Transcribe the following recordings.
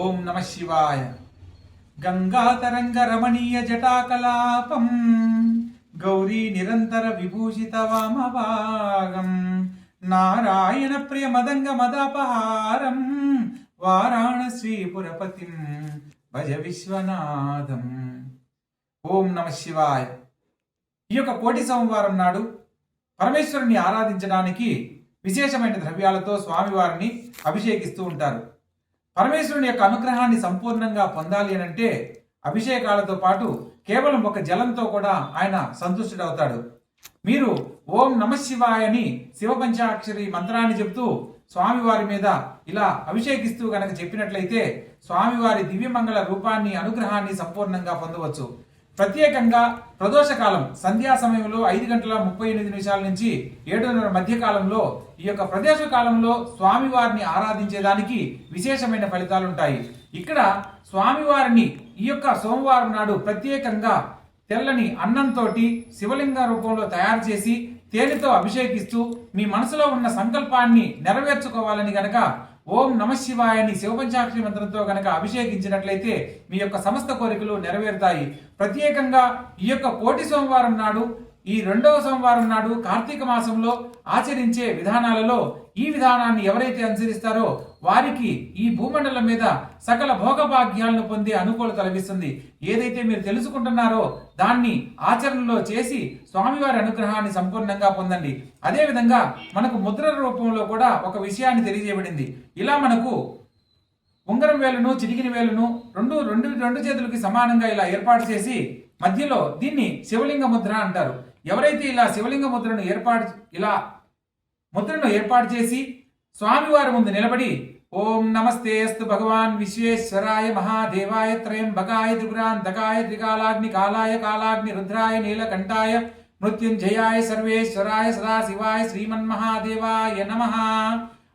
ఓం నమ శివాయ. గంగాతరంగ రమణీయ జటాకలాపం గౌరీ నిరంతర విభూషిత వామభాగం నారాయణ ప్రియ మదంగ మదాపహారం వారాణసీపురపతిం భజ విశ్వనాథం. ఓం నమ శివాయ. ఈ యొక్క కోటి సోమవారం నాడు పరమేశ్వరుని ఆరాధించడానికి విశేషమైన ద్రవ్యాలతో స్వామివారిని అభిషేకిస్తూ ఉంటారు. పరమేశ్వరుని యొక్క అనుగ్రహాన్ని సంపూర్ణంగా పొందాలి అని అంటే అభిషేకాలతో పాటు కేవలం ఒక జలంతో కూడా ఆయన సంతుష్టుడవుతాడు మీరు ఓం నమ శివాయని శివ పంచాక్షరి మంత్రాన్ని చెప్తూ స్వామివారి మీద ఇలా అభిషేకిస్తూ గనక చెప్పినట్లయితే స్వామివారి దివ్యమంగళ రూపాన్ని అనుగ్రహాన్ని సంపూర్ణంగా పొందవచ్చు. ప్రత్యేకంగా ప్రదోషకాలం సంధ్యా సమయంలో ఐదు గంటల ముప్పై ఎనిమిది నిమిషాల నుంచి ఏడున్నర మధ్య కాలంలో ఈ యొక్క ప్రదేశ కాలంలో స్వామివారిని ఆరాధించేదానికి విశేషమైన ఫలితాలు ఉంటాయి. ఇక్కడ స్వామివారిని ఈ యొక్క సోమవారం నాడు ప్రత్యేకంగా తెల్లని అన్నంతో శివలింగ రూపంలో తయారు చేసి తేనెతో అభిషేకిస్తూ మీ మనసులో ఉన్న సంకల్పాన్ని నెరవేర్చుకోవాలని గనక ఓం నమ శివాయని శివపంచాక్షరి మంత్రంతో గనక అభిషేకించినట్లయితే మీ యొక్క సమస్త కోరికలు నెరవేరుతాయి. ప్రత్యేకంగా ఈ యొక్క కోటి సోమవారం నాడు ఈ రెండవ సోమవారం నాడు కార్తీక మాసంలో ఆచరించే విధానాలలో ఈ విధానాన్ని ఎవరైతే అనుసరిస్తారో వారికి ఈ భూమండలం మీద సకల భోగభాగ్యాలను పొందే అనుకూలత లభిస్తుంది. ఏదైతే మీరు తెలుసుకుంటున్నారో దాన్ని ఆచరణలో చేసి స్వామివారి అనుగ్రహాన్ని సంపూర్ణంగా పొందండి. అదేవిధంగా మనకు ముద్ర రూపంలో కూడా ఒక విషయాన్ని తెలియజేయబడింది. ఇలా మనకు ఉంగరం వేలును చిటికిన వేలును రెండు రెండు రెండు చేతులకి సమానంగా ఇలా ఏర్పాటు చేసి మధ్యలో దీన్ని శివలింగ ముద్ర అంటారు. ఎవరైతే ఇలా శివలింగ ముద్రను ఏర్పాటు ఇలా ముద్రను ఏర్పాటు చేసి స్వామివారి ముందు నిలబడి ఓం నమస్తే అస్తు భగవాన్ విశ్వేశ్వరాయ మహాదేవాయ త్రయంబకాయ త్రిపురాంతకాయ త్రికాలాగ్ని కాలాయ కాలాగ్ని రుద్రాయ నీలకంఠాయ మృత్యుంజయాయ సర్వేశ్వరాయ సదాశివాయ శ్రీమన్మహాదేవాయ నమః.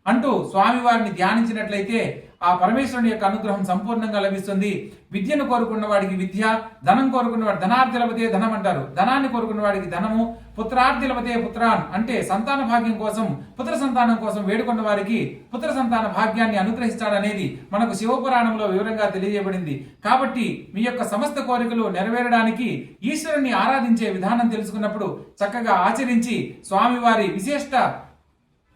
అంటూ స్వామివారిని ధ్యానించినట్లయితే ఆ పరమేశ్వరుని యొక్క అనుగ్రహం సంపూర్ణంగా లభిస్తుంది. విద్యను కోరుకున్న వాడికి విద్య ధనం కోరుకున్న వాడు ధనార్థి లభతే ధనం అంటారు. ధనాన్ని కోరుకున్న వాడికి ధనము పుత్రార్థి లభతే పుత్రాన్ అంటే సంతాన భాగ్యం కోసం పుత్ర సంతానం కోసం వేడుకున్న వారికి పుత్ర సంతాన భాగ్యాన్ని అనుగ్రహిస్తాడనేది మనకు శివపురాణంలో వివరంగా తెలియజేయబడింది. కాబట్టి మీ యొక్క సమస్త కోరికలు నెరవేరడానికి ఈశ్వరుని ఆరాధించే విధానం తెలుసుకున్నప్పుడు చక్కగా ఆచరించి స్వామివారి విశిష్ట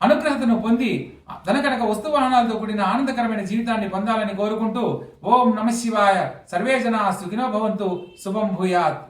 అనుగ్రహతను పొంది ధనకనక వస్తు వాహనాలతో కూడిన ఆనందకరమైన జీవితాన్ని పొందాలని కోరుకుంటూ ఓం నమ శివాయ. సర్వే జనా సుఖినో భవంతు. శుభం భూయాత్.